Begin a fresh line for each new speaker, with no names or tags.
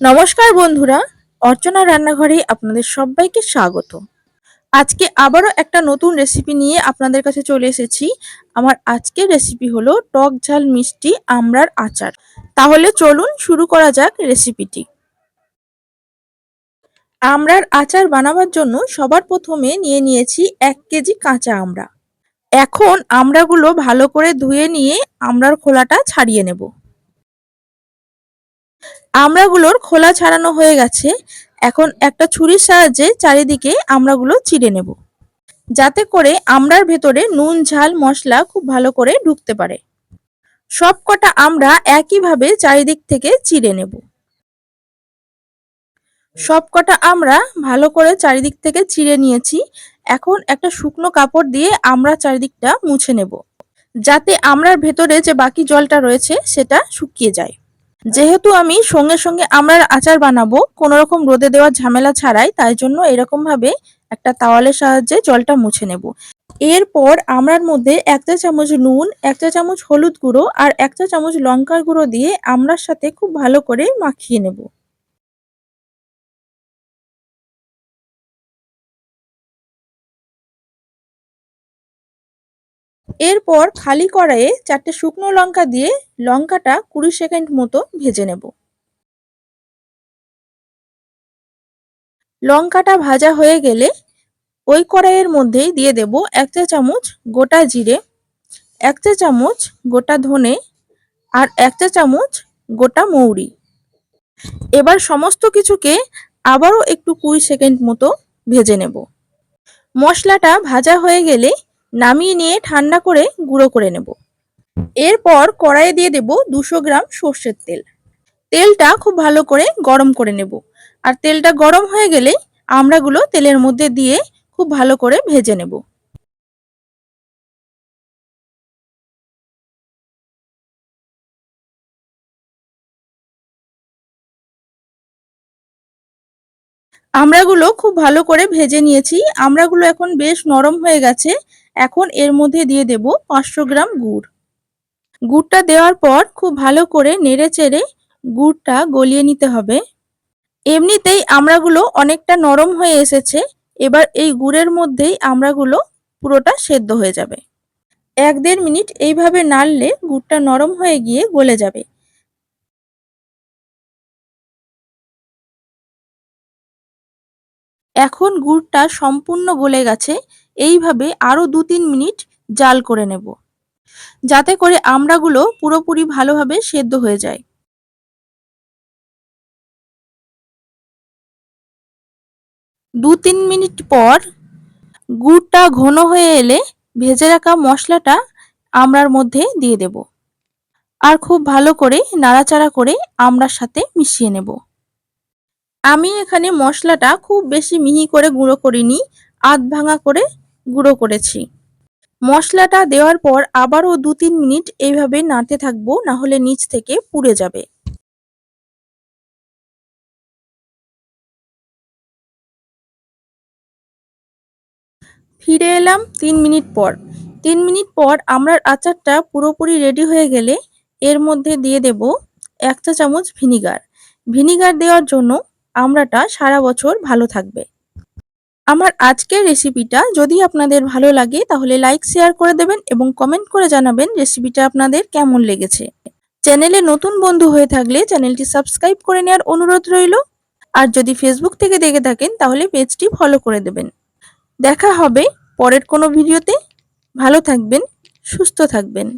নমস্কার বন্ধুরা, অর্চনা রান্নাঘরে আপনাদের সবাইকে স্বাগত। আজকে আবারও একটা নতুন রেসিপি নিয়ে আপনাদের কাছে চলে এসেছি। আমার আজকের রেসিপি হলো টক ঝাল মিষ্টি আমড়ার আচার। তাহলে চলুন শুরু করা যাক রেসিপিটি আমড়ার আচার বানাবার জন্য সবার প্রথমে নিয়ে নিয়েছি এক কেজি কাঁচা আমড়া। এখন আমড়াগুলো ভালো করে ধুয়ে নিয়ে আমড়ার খোলাটা ছাড়িয়ে নেব। আমড়াগুলোর খোলা ছাড়ানো হয়ে গেছে। এখন একটা ছুরির সাহায্যে চারিদিকে আমড়াগুলো চিড়ে নেব। যাতে করে আমড়ার ভেতরে নুন, ঝাল, মশলা খুব ভালো করে ঢুকতে পারে। সব কটা আমরা একইভাবে চারিদিক থেকে চিড়ে নেব। সব কটা আমরা ভালো করে চারিদিক থেকে চিড়ে নিয়েছি। এখন একটা শুকনো কাপড় দিয়ে আমরা চারিদিকটা মুছে নেব। যাতে আমরার ভেতরে যে বাকি জলটা রয়েছে সেটা শুকিয়ে যায়। যেহেতু আমি সঙ্গে সঙ্গে আমরার আচার বানাবো কোনো রকম রোদে দেওয়ার ঝামেলা ছাড়াই, তাই জন্য এরকম ভাবে একটা তাওয়ালের সাহায্যে জলটা মুছে নেব। এরপর আমরার মধ্যে এক চা চামচ নুন, এক চা চামচ হলুদ গুঁড়ো আর এক চা চামচ লঙ্কার গুঁড়ো দিয়ে আমরার সাথে খুব ভালো করে মাখিয়ে নেব। এরপর খালি কড়াইয়ে চারটে শুকনো লঙ্কা দিয়ে লঙ্কাটা কুড়ি সেকেন্ড মতো ভেজে নেব। লঙ্কাটা ভাজা হয়ে গেলে ওই কড়াইয়ের মধ্যেই দিয়ে দেব এক চা চামচ গোটা জিরে, এক চা চামচ গোটা ধনে আর এক চা চামচ গোটা মৌরি। এবার সমস্ত কিছুকে আবারও একটু কুড়ি সেকেন্ড মতো ভেজে নেব। মশলাটা ভাজা হয়ে গেলে নামিয়ে নিয়ে ঠান্ডা করে গুঁড়ো করে নেব। এরপর কড়াইয়ে দিয়ে দেব দুশো গ্রাম সর্ষের তেল। তেলটা খুব ভালো করে গরম করে নেব। আর তেলটা গরম হয়ে গেলে আমড়াগুলো তেলের মধ্যে দিয়ে খুব ভালো করে ভেজে নেব। আমড়াগুলো খুব ভালো করে ভেজে নিয়েছি। আমড়াগুলো এখন বেশ নরম হয়ে গেছে। এখন এর মধ্যে দিয়ে দেব পাঁচশো গ্রাম গুড়। গুড়টা দেওয়ার পর খুব ভালো করে নেড়ে চেড়ে গুড়টা গলিয়ে নিতে হবে। এমনিতেই আমড়াগুলো অনেকটা নরম হয়ে এসেছে, এবার এই গুড়ের মধ্যেই আমড়াগুলো পুরোটা সেদ্ধ হয়ে যাবে। এক দেড় মিনিট এইভাবে নাড়লে গুড়টা নরম হয়ে গিয়ে গলে যাবে। এখন গুড়টা সম্পূর্ণ গলে গেছে, এইভাবে আরও দু তিন মিনিট জাল করে নেব। যাতে করে আমড়াগুলো পুরোপুরি ভালোভাবে সেদ্ধ হয়ে যায়। দু তিন মিনিট পর গুড়টা ঘন হয়ে এলে ভেজে রাখা মশলাটা আমড়ার মধ্যে দিয়ে দেব। আর খুব ভালো করে নাড়াচাড়া করে আমড়ার সাথে মিশিয়ে নেব। আমি এখানে মশলাটা খুব বেশি মিহি করে গুঁড়ো করিনি, আধ ভাঙা করে গুঁড়ো করেছি। মশলাটা দেওয়ার পর আবারও দু তিন মিনিট এইভাবে নাড়তে থাকব না হলে নিচ থেকে পুড়ে যাবে। ফিরে এলাম তিন মিনিট পর। তিন মিনিট পর আমরার আচারটা পুরোপুরি রেডি হয়ে গেলে এর মধ্যে দিয়ে দেব এক চা চামচ ভিনিগার। ভিনিগার দেওয়ার জন্য আমড়াটা সারা বছর ভালো থাকবে। আমার আজকের রেসিপিটা যদি আপনাদের ভালো লাগে, তাহলে লাইক শেয়ার করে দেবেন এবং কমেন্ট করে জানাবেন রেসিপিটা আপনাদের কেমন লেগেছে। চ্যানেলে নতুন বন্ধু হয়ে থাকলে চ্যানেলটি সাবস্ক্রাইব করে নেওয়ার অনুরোধ রইল। আর যদি ফেসবুক থেকে দেখে থাকেন, তাহলে পেজটি ফলো করে দেবেন। দেখা হবে পরের কোনো ভিডিওতে। ভালো থাকবেন, সুস্থ থাকবেন।